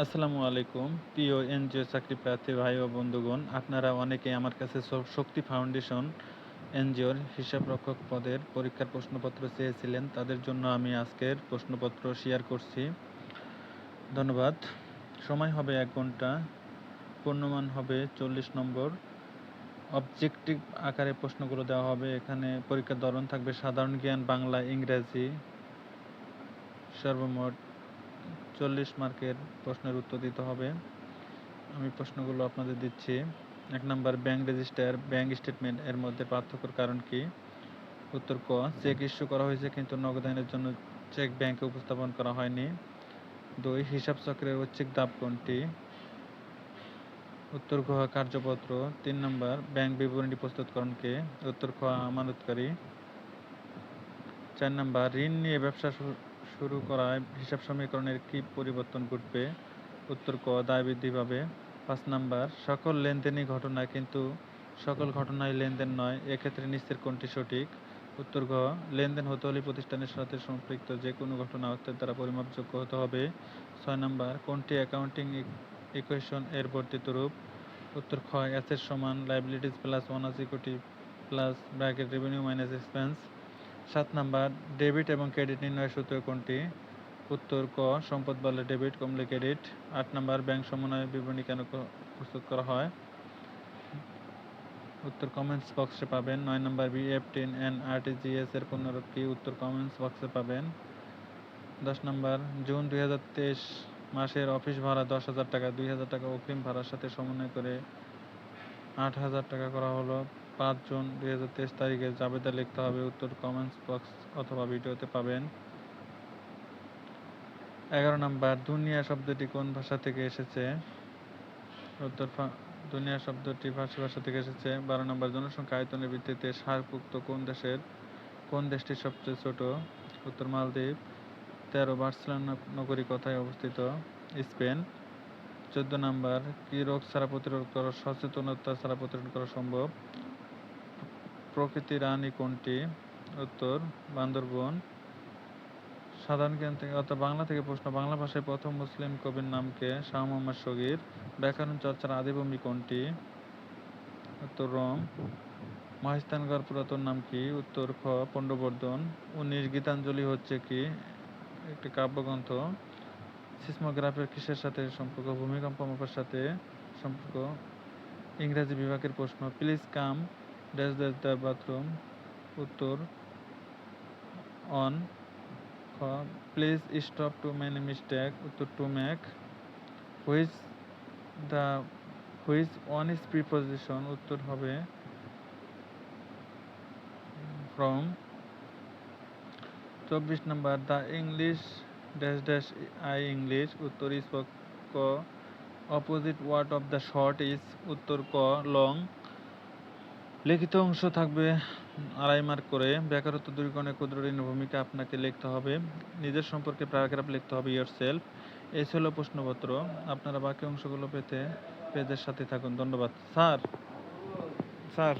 আসসালামু আলাইকুম। প্রিয় এনজিও চাকরি প্রার্থী ভাই ও বন্ধুগণ, আপনারা অনেকেই আমার কাছে শক্তি ফাউন্ডেশন এনজিওর হিসাব রক্ষক পদের পরীক্ষার প্রশ্নপত্র চেয়েছিলেন। তাদের জন্য আমি আজকের প্রশ্নপত্র শেয়ার করছি। ধন্যবাদ। সময় হবে এক ঘণ্টা। পূর্ণমান হবে চল্লিশ নম্বর। অবজেক্টিভ আকারে প্রশ্নগুলো দেওয়া হবে। এখানে পরীক্ষার ধরন থাকবে সাধারণ জ্ঞান, বাংলা, ইংরেজি। সর্বমোট চল্লিশ মার্কের প্রশ্নের উত্তর দিতে হবে। আমি প্রশ্নগুলো আপনাদের দিচ্ছি। এক নম্বর, ব্যাংক রেজিস্টার, ব্যাংক স্টেটমেন্ট এর মধ্যে পার্থক্যর কারণ কি? উত্তর ক, চেক ইস্যু করা হয়েছে কিন্তু নগদায়নের জন্য চেক ব্যাংকে উপস্থাপন করা হয়নি। দুই, হিসাব চক্রের ঐচ্ছিক দাব কোনটি? উত্তর খ কার্যপত্র। তিন নম্বর, ব্যাংক বিবরণী প্রস্তুতকরণকে উত্তর খ, আমানতকারী। চার নম্বর, ঋণ নিয়ে ব্যবসা শুরু করায় হিসাব সমীকরণের কি পরিবর্তন ঘটবে? উত্তর ক, দায় বৃদ্ধি পাবে। পাঁচ নাম্বার, সকল লেনদেনই ঘটনা, কিন্তু সকল ঘটনাই লেনদেন নয়, এক্ষেত্রে নিশ্চের কোনটি সঠিক? উত্তর ঘ, লেনদেন হতে হলে প্রতিষ্ঠানের সাথে সম্পৃক্ত যে কোনো ঘটনা অর্থের দ্বারা পরিমাপযোগ্য হতে হবে। ছয় নাম্বার, কোনটি অ্যাকাউন্টিং ইকুয়েশন এর বর্ধিত রূপ? উত্তর খ অ্যাসেট সমান liabilities plus owners equity plus bracket revenue minus expense সাত নাম্বার, ডেবিট এবং ক্রেডিট নির্ণয়ের সূত্র কোনটি? উত্তর ক, সম্পদ বাড়লে ডেবিট, কমলে ক্রেডিট। আট নাম্বার, ব্যাংক সমন্বয় বিবরণী কেন প্রস্তুত করা হয়? উত্তর কমেন্টস বক্সে পাবেন। নয় নাম্বার বিএফ টেন এন আরটিজিএস এর পুনরূপ কি? উত্তর কমেন্টস বক্সে পাবেন। দশ নাম্বার, জুন দুই হাজার তেইশ মাসের অফিস ভাড়া দশ হাজার টাকা। দুই হাজার টাকা অগ্রিম ভাড়ার সাথে সমন্বয় করে আট হাজার টাকা করা হলো। পাঁচ জুন দুই হাজার তেইশ তারিখে জাবেদা লিখতে হবে উত্তর কমেন্টস বক্স অথবা ভিডিওতে পাবেন। এগারো নাম্বার, দুনিয়া শব্দটি কোন ভাষা থেকে এসেছে? উত্তর দুনিয়া শব্দটি ফার্সি ভাষা থেকে এসেছে। বারো নম্বর, জনসংখ্যা আয়তনের ভিত্তিতে সার্কভুক্ত কোন দেশের, কোন দেশটি সবচেয়ে ছোট? উত্তর মালদ্বীপ, তেরো, বার্সেলোনা নগরী কোথায় অবস্থিত। স্পেন, চোদ্দ নাম্বার, কি রোগ ছাড়া প্রতিরোধ করা, সচেতনতা ছাড়া প্রতিরোধ করা সম্ভব? প্রকৃতি রানী কোনটি? উত্তর, বান্দরবন। সাধারণ জ্ঞান থেকে, অর্থাৎ বাংলা থেকে প্রশ্ন, বাংলা ভাষায় প্রথম মুসলিম কবির নামকে শাহ মোহাম্মদ শগীর। ব্যাকরণ চর্চার আদিভূমি কোনটি? উত্তর, রোম। মহেস্তানগড় পুরাতন নাম কি? উত্তর, খ, পণ্ডবর্ধন। উনিশ, গীতাঞ্জলি হচ্ছে কি? একটি কাব্যগ্রন্থ। সিসমোগ্রাফের কিসের সাথে সম্পর্ক? ভূমিকম্প মাপার সাথে সম্পর্ক? ইংরেজি বিভাগের প্রশ্ন। Please come dash dash the bathroom, উত্তর, অন, খ, please stop too many mistake, উত্তর to make which the, which one is preposition, উত্তর হবে ফ্রম, চব্বিশ নম্বর, the English dash dash I English, উত্তর ইজ ক, opposite word of the short is উত্তর ক, লং লিখিত অংশ থাকবে আড়াই মার্ক করে। বেকারত্ব দূরীকরণে ক্ষুদ্র ঋণের ভূমিকা আপনাকে লিখতে হবে। নিজের সম্পর্কে প্যারাগ্রাফ লিখতে হবে ইয়ার সেলফ এই ছিল প্রশ্নপত্র। আপনারা বাকি অংশগুলো পেতে পেজের সাথে থাকুন। ধন্যবাদ। Sir sir.